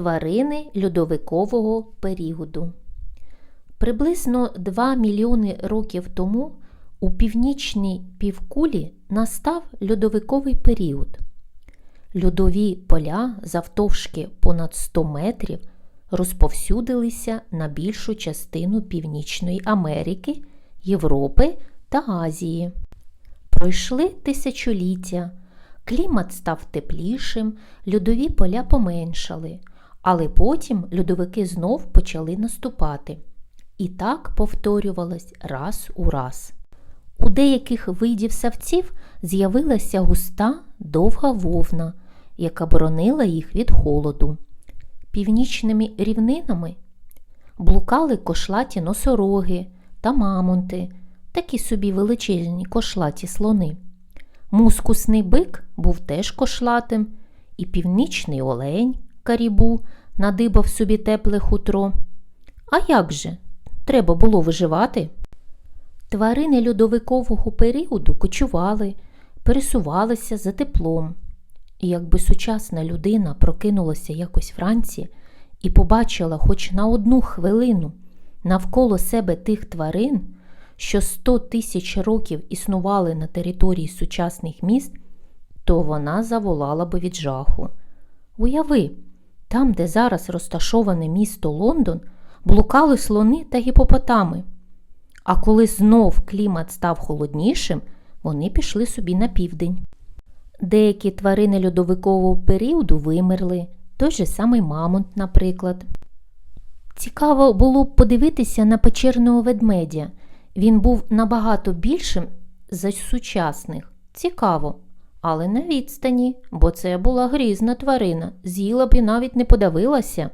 Тварини льодовикового періоду. Приблизно 2 мільйони років тому у північній півкулі настав льодовиковий період. Льодові поля завтовшки понад 100 метрів розповсюдилися на більшу частину Північної Америки, Європи та Азії. Пройшли тисячоліття, клімат став теплішим, льодові поля поменшали, але потім льодовики знов почали наступати. І так повторювалось раз у раз. У деяких видів савців з'явилася густа довга вовна, яка боронила їх від холоду. Північними рівнинами блукали кошлаті носороги та мамонти, такі собі величезні кошлаті слони. Мускусний бик був теж кошлатим, і північний олень карібу надибав собі тепле хутро. А як же? Треба було виживати. Тварини льодовикового періоду кочували, пересувалися за теплом. І якби сучасна людина прокинулася якось вранці і побачила хоч на одну хвилину навколо себе тих тварин, що 100 тисяч років існували на території сучасних міст, то вона заволала би від жаху. Уяви, там, де зараз розташоване місто Лондон, блукали слони та гіпопотами. А коли знов клімат став холоднішим, вони пішли собі на південь. Деякі тварини льодовикового періоду вимерли, той же самий мамонт, наприклад. Цікаво було б подивитися на печерного ведмедя. Він був набагато більшим за сучасних. Цікаво, але на відстані, бо це була грізна тварина, з'їла б і навіть не подавилася.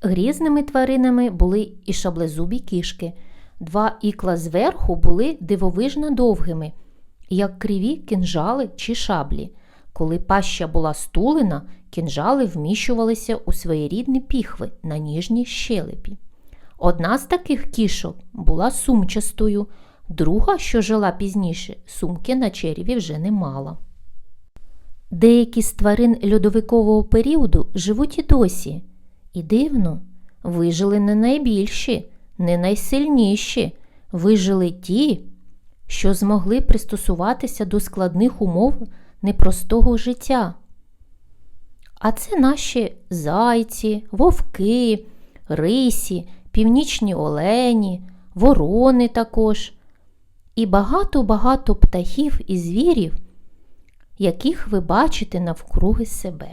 Грізними тваринами були і шаблезубі кішки. Два ікла зверху були дивовижно довгими, як криві кінжали чи шаблі. Коли паща була стулена, кінжали вміщувалися у своєрідні піхви на ніжній щелепі. Одна з таких кішок була сумчастою, друга, що жила пізніше, сумки на череві вже не мала. Деякі з тварин льодовикового періоду живуть і досі. І дивно, вижили не найбільші, не найсильніші, вижили ті, що змогли пристосуватися до складних умов непростого життя. А це наші зайці, вовки, рисі, північні олені, ворони також і багато-багато птахів і звірів, яких ви бачите навкруги себе.